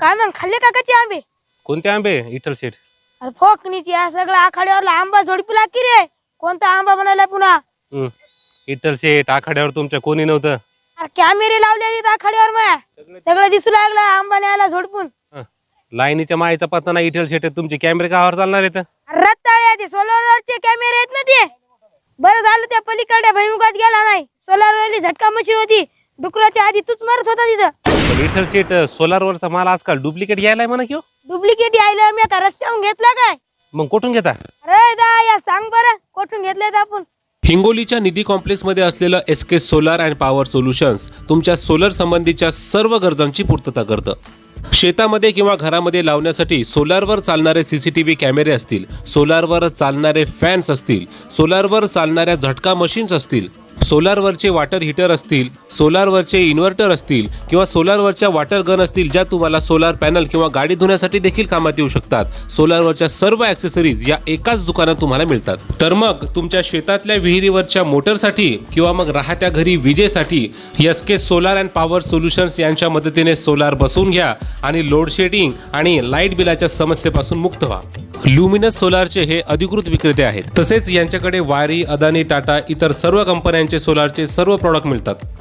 काय मग खाल्ले का कच्चे आंबे? कोणते आंबे? इटल शेठ. अरे फोकनीची या सगळं आखाड्यावरला आंबा झोडपीला की रे. कोणता आंबा बनायला पुन्हा? हम्म. इटल शेठ आखाड्यावर तुमच्या कोणी नव्हतं. अरे कॅमेरे लावलेले आखाड्यावर माया सगळं दिसू लागला आंबा न्यायला झोडपून. लाईनीच्या मायेचा पत्ता नाही इटल शेठ तुमचे कॅमेरे कावर चालणार आहेत? रत्ताळे ते सोलरवरचे कॅमेरे आहेत ना ते. बरं झालं त्या पलीकडे भैमुखात गेला नाही. सोलरवरली झटका मशीन होती. डुकराच्या आधी तूच मरत होता तिथं. इटल शेठ सोलार वरचा माल आजकाल डुप्लिकेट यायलाय म्हणा किंवा? डुप्लिकेट यायला मी का रस्त्याहून घेतला काय? मग कुठून घेता? अरे दा या सांग बरं कोठून घेतलेत आपण? हिंगोलीच्या निधी कॉम्प्लेक्समध्ये असलेलं S K solar and power solutions तुमच्या सोलर संबंधीच्या सर्व गरजांची पूर्तता करतं. शेतामध्ये किंवा घरामध्ये लावण्यासाठी सोलारवर चालणारे सी सी टी व्ही कॅमेरे असतील सोलारवर चालणारे फॅन्स असतील सोलारवर चालणाऱ्या झटका मशीन्स असतील सोलारवरचे वॉटर हीटर असतील सोलारवरचे इन्व्हर्टर असतील किंवा सोलारवरच्या वॉटर गन असतील ज्या तुम्हाला सोलार पॅनल किंवा गाडी धुण्यासाठी देखील कामात येऊ शकतात. सोलारवरच्या सर्व ॲक्सेसरीज या एकाच दुकानात तुम्हाला मिळतात. तर मग तुमच्या शेतातल्या विहिरीवरच्या मोटरसाठी किंवा मग राहत्या घरी विजेसाठी S K solar and power solutions यांच्या मदतीने सोलार बसवून घ्या आणि लोड शेडिंग आणि लाइट बिलाच्या समस्येपासून मुक्त व्हा. ल्युमिनस सोलारचे हे अधिकृत विक्रेते आहेत. तसेच यांच्याकडे वायरी अदानी टाटा इतर सर्व कंपन्यांचे सोलारचे सर्व प्रॉडक्ट मिळतात.